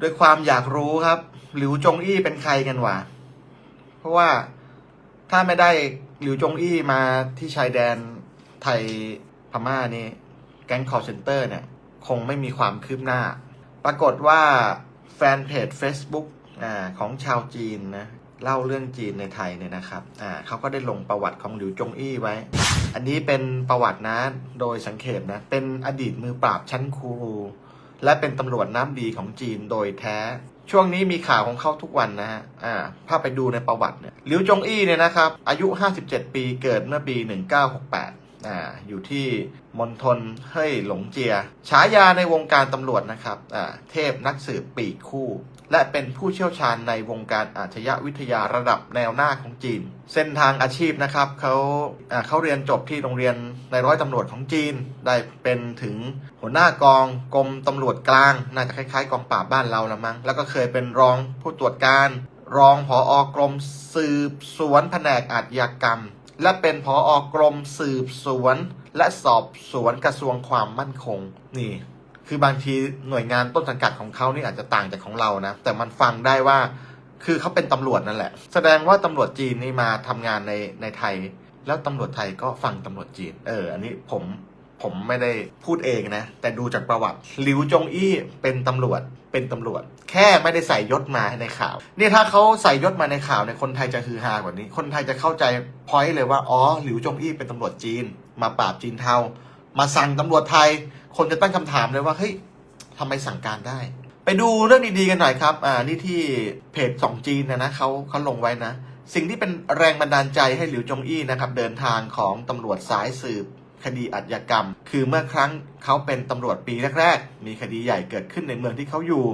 ด้วยความอยากรู้ครับ หลิวจงอี้เป็นใครกันวะ เพราะว่าถ้าไม่ได้หลิวจงอี้มาที่ชายแดนไทยพม่านี่ แก๊งคอร์เซนเตอร์เนี่ย คงไม่มีความคืบหน้า ปรากฏว่าแฟนเพจ Facebook อ่าของชาวจีนนะเล่าเรื่องจีนในไทยเนี่ยนะครับอ่าเขาก็ได้ลงประวัติของหลิวจงอี้ไว้ อันนี้เป็นประวัตินะ โดยสังเขปนะ เป็นอดีตมือปราบชั้นครู และเป็นตำรวจน้ำดีของจีนโดยแท้ ช่วงนี้มีข่าวของเขาทุกวันนะฮะอ่าถ้าไปดูในประวัติเนี่ยหลิวจงอี้เนี่ยนะครับอายุ 57 ปีเกิดเมื่อปี 1968 อ่าอยู่ที่มณฑลเฮ่ยหลงเจีย ฉายาในวงการตำรวจนะครับอ่าเทพนักสืบปีกคู่ และเป็นผู้เชี่ยวชาญในวงการอาชญาวิทยาระดับแนวหน้าของจีน เส้นทางอาชีพนะครับเขาอ่าเขาเรียนจบที่โรงเรียนในร้อยตำรวจของจีน ได้เป็นถึงหัวหน้ากองกรมตำรวจกลาง น่าจะคล้ายๆ กองปราบบ้านเราละมั้ง แล้วก็เคยเป็นรองผู้ตรวจการ รองผออกรมสืบสวนแผนกอาชญากรรม และเป็นผออกรมสืบสวน และสอบสวนกระทรวงความมั่นคง นี่ คือบางทีหน่วยงานต้นสังกัดของเขานี่อาจจะต่างจากของเรานะ แต่มันฟังได้ว่าคือเขาเป็นตำรวจนั่นแหละ แสดงว่าตำรวจจีนนี่มาทำงานในในไทย แล้วตำรวจไทยก็ฟังตำรวจจีน เออ อันนี้ผม ผมไม่ได้พูดเองนะ แต่ดูจากประวัติหลิวจงอี้เป็นตำรวจเป็นตำรวจ แค่ไม่ได้ใส่ยศมาในข่าว นี่ถ้าเขาใส่ยศมาในข่าวเนี่ยคนไทยจะฮือฮากว่านี้ คนไทยจะเข้าใจพอยต์เลยว่าอ๋อหลิวจงอี้เป็นตำรวจจีน มาปราบจีนเทา มาสั่งตำรวจไทย คนจะตั้งคำถามเลยว่าเฮ้ยทำไมสั่งการได้ ไปดูเรื่องดีๆกันหน่อยครับอ่านี่ที่เพจสองจีนนะนะเขาเขาลงไว้นะ สิ่งที่เป็นแรงบันดาลใจให้หลิวจงอี้นะครับเดินทางของตำรวจสายสืบ คดีอาชญากรรม คือเมื่อครั้งเขาเป็นตำรวจปีแรกๆ มีคดีใหญ่เกิดขึ้นในเมืองที่เขาอยู่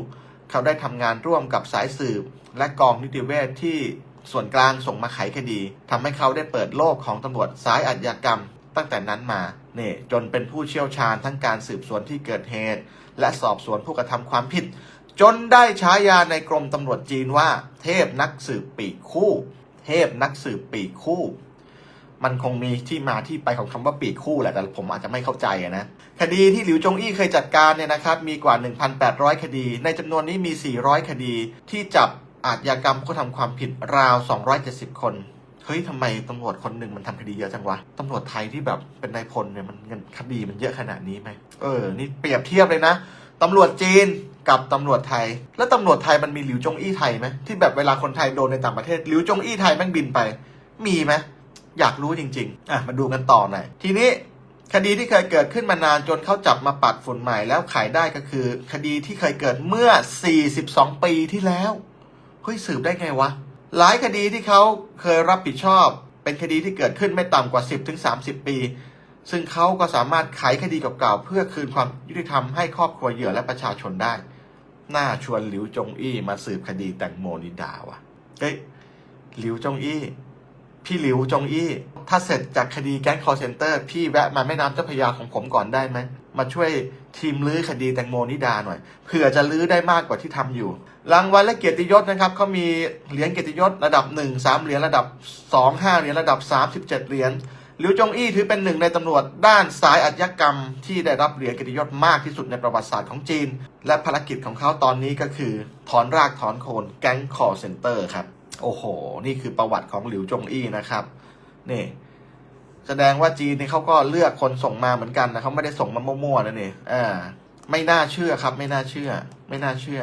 เขาได้ทำงานร่วมกับสายสืบ และกองนิติเวชที่ส่วนกลางส่งมาไขคดีทำให้เขาได้เปิดโลกของตำรวจสายอาชญากรรม ตั้งแต่นั้นมาเนี่ยจนเป็นผู้เชี่ยวชาญทั้งการสืบสวนที่เกิดเหตุ และสอบสวนผู้กระทำความผิด จนได้ฉายาในกรมตำรวจจีนว่า เทพนักสืบปีกคู่ เทพนักสืบปีกคู่ มันคงมีที่มาที่ไปของคำว่าปีกคู่แหละแต่ผมอาจจะไม่เข้าใจนะคดีที่หลิวจงอี้เคยจัดการเนี่ยนะครับมีกว่า 1,800 คดี ในจำนวนนี้มี 400 คดีที่จับอาชญากรรมผู้ทำความผิดราว 270 คนเฮ้ยทำไมตำรวจคนหนึ่งมันทำคดีเยอะจังวะตำรวจไทยที่แบบเป็นนายพลเนี่ยมันเงินคดีมันเยอะขนาดนี้ไหมเออ นี่เปรียบเทียบเลยนะตำรวจจีนกับตำรวจไทย แล้วตำรวจไทยมันมีหลิวจงอี้ไทยไหมที่แบบเวลาคนไทยโดนในต่างประเทศหลิวจงอี้ไทยแม่งบินไป มีไหม อยากรู้จริง ๆ อะ มาดูกันต่อหน่อย ทีนี้คดีที่เคยเกิดขึ้นมานานจนเขาจับมาปัดฝุ่นใหม่แล้วขายได้ก็คือ คดีที่เคยเกิดเมื่อ 42 ปีที่แล้ว เฮ้ยสืบได้ไงวะ หลายคดีที่เขาเคยรับผิดชอบ เป็นคดีที่เกิดขึ้นไม่ต่ำกว่า 10-30 ปี ซึ่งเขาก็สามารถไขคดีเก่าๆเพื่อคืนความยุติธรรมให้ครอบครัวเหยื่อและประชาชนได้ น่าชวนหลิวจงอี้มาสืบคดีแตงโมนิดาวะเฮ้ยหลิวจงอี้ พี่หลิวจงอี้ ถ้าเสร็จจากคดีแก๊งคอร์เซนเตอร์พี่แวะมาแม่น้ำเจ้าพระยาของผมก่อนได้ไหม มาช่วยทีมลื้อคดีแตงโมนิดาหน่อยเผื่อจะลื้อได้มากกว่าที่ทำอยู่ รางวัลและเกียรติยศนะครับเขามีเหรียญเกียรติยศระดับ 1 3 เหรียญระดับ 2 5 เหรียญระดับ 37 เหรียญหลิวจงอี้ถือเป็นหนึ่งในตำรวจด้านสายอาชญากรรม ที่ได้รับเหรียญเกียรติยศมากที่สุดในประวัติศาสตร์ของจีน และภารกิจของเขาตอนนี้ก็คือ ถอนรากถอนโคนแก๊งคอร์เซนเตอร์ครับ โอ้โห นี่คือประวัติของหลิวจงอี้นะครับนี่แสดงว่าจีนนี่เขาก็เลือกคนส่งมาเหมือนกันนะเขาไม่ได้ส่งมามั่วๆนะนี่อ่าไม่น่าเชื่อครับ ไม่น่าเชื่อ ไม่น่าเชื่อ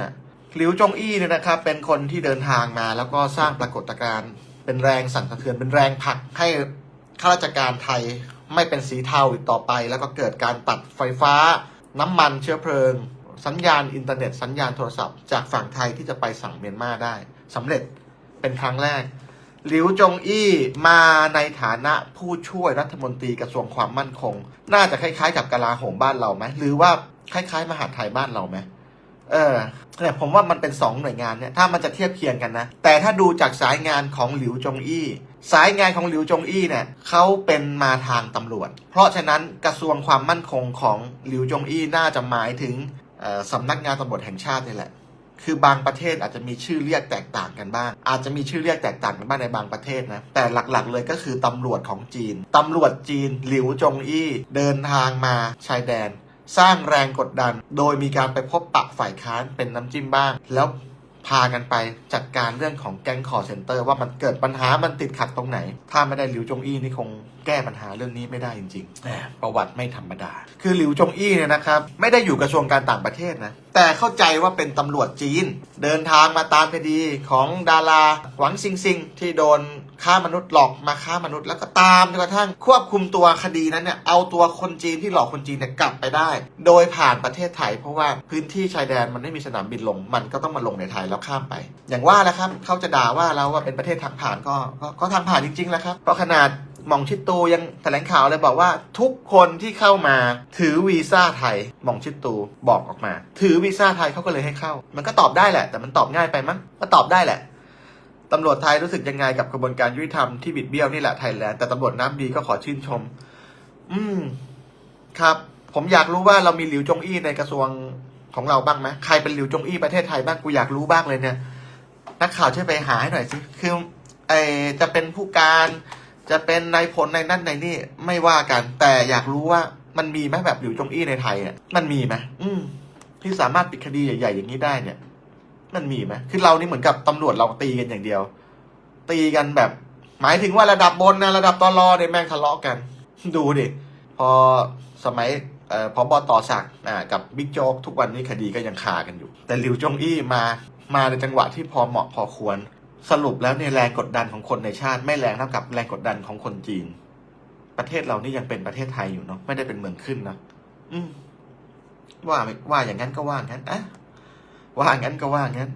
หลิวจงอี้เนี่ยนะครับ เป็นคนที่เดินทางมาแล้วก็สร้างปรากฏการณ์เป็นแรงสั่นสะเทือนเป็นแรงผลักให้ข้าราชการไทยไม่เป็นสีเทาอีกต่อไป แล้วก็เกิดการตัดไฟฟ้า น้ำมันเชื้อเพลิง สัญญาณอินเทอร์เน็ต สัญญาณโทรศัพท์จากฝั่งไทยที่จะไปสั่งเมียนมาได้สำเร็จ เป็นครั้งแรก หลิวจงอี้มาในฐานะผู้ช่วยรัฐมนตรีกระทรวงความมั่นคง น่าจะคล้ายๆ กับกลาโหมบ้านเราไหมหรือว่าคล้ายๆ มหาดไทยบ้านเราไหมเออเนี่ยผมว่ามันเป็นสองหน่วยงานเนี่ยถ้ามันจะเทียบเคียงกันนะ แต่ถ้าดูจากสายงานของหลิวจงอี้ สายงานของหลิวจงอี้เนี่ยเขาเป็นมาทางตำรวจ เพราะฉะนั้นกระทรวงความมั่นคงของหลิวจงอี้น่าจะหมายถึงสำนักงานตำรวจแห่งชาตินี่แหละ คือบางประเทศอาจจะมีชื่อเรียกแตกต่างกันบ้าง อาจจะมีชื่อเรียกแตกต่างกันบ้างในบางประเทศนะ แต่หลักๆเลยก็คือตำรวจของจีน ตำรวจจีนหลิวจงอี้เดินทางมาชายแดน สร้างแรงกดดัน โดยมีการไปพบปะฝ่ายค้านเป็นน้ำจิ้มบ้าง แล้วพากันไปจัดการเรื่องของแก๊งคอร์เซนเตอร์ว่ามันเกิดปัญหามันติดขัดตรงไหน ถ้าไม่ได้หลิวจงอี้นี่คงแก้ปัญหาเรื่องนี้ไม่ได้จริงๆประวัติไม่ธรรมดา คือหลิวจงอี้เนี่ยนะครับไม่ได้อยู่กระทรวงการต่างประเทศนะแต่เข้าใจว่าเป็นตำรวจจีน เดินทางมาตามคดีของดาราหวังซิงซิงที่โดนฆ่ามนุษย์หลอกมาฆ่ามนุษย์แล้วก็ตามจนกระทั่งควบคุมตัวคดีนั้นเนี่ยเอาตัวคนจีนที่หลอกคนจีนเนี่ยกลับไปได้ โดยผ่านประเทศไทย เพราะว่าพื้นที่ชายแดนมันไม่มีสนามบินลง มันก็ต้องมาลงในไทยแล้วข้ามไป อย่างว่าแหละครับเขาจะด่าว่าเราว่าเป็นประเทศทางผ่านก็ก็ทางผ่านจริงๆแล้วครับเพราะขนาด หม่องชิดตูยังแถลงข่าวเลยบอกว่าทุกคนที่เข้ามาถือวีซ่าไทยหม่องชิดตูบอกออกมา ถือวีซ่าไทยเขาก็เลยให้เข้า มันก็ตอบได้แหละ แต่มันตอบง่ายไปมั้งก็ตอบได้แหละตำรวจไทยรู้สึกยังไงกับกระบวนการยุติธรรมที่บิดเบี้ยวนี่แหละไทยแลนด์แต่ตำรวจน้ำดีก็ขอชื่นชม อืม ครับ ผมอยากรู้ว่าเรามีหลิวจงอี้ในกระทรวงของเราบ้างไหมใครเป็นหลิวจงอี้ประเทศไทยบ้างกูอยากรู้บ้างเลยเนี่ยนักข่าวช่วยไปหาให้หน่อยสิคือไอจะเป็นผู้การ จะเป็นนายพลในนั่นในนี่ไม่ว่ากัน แต่อยากรู้ว่ามันมีไหมแบบหลิวจงอี้ในไทยอะมันมีไหมอืม ที่สามารถปิดคดีใหญ่ๆอย่างนี้ได้เนี่ย มันมีไหมคือเรานี่เหมือนกับตำรวจเราตีกันอย่างเดียว ตีกันแบบ หมายถึงว่าระดับบนนะระดับตลอเนี่ยแม่งทะเลาะกัน ดูดิพอสมัยเอ่อพอบอต่อศักดิ์อ่ากับบิ๊กโจ๊กทุกวันนี้คดีก็ยังคากันอยู่ แต่หลิวจงอี้มามาในจังหวะที่พอเหมาะพอควร สรุปแล้วเนี่ยแรงกดดันของคนในชาติไม่แรงเท่ากับแรงกดดันของคนจีน ประเทศเรานี่ยังเป็นประเทศไทยอยู่เนาะไม่ได้เป็นเมืองขึ้นนะอืมว่าว่าอย่างนั้นก็ว่างั้นอะว่างั้นก็ว่างั้น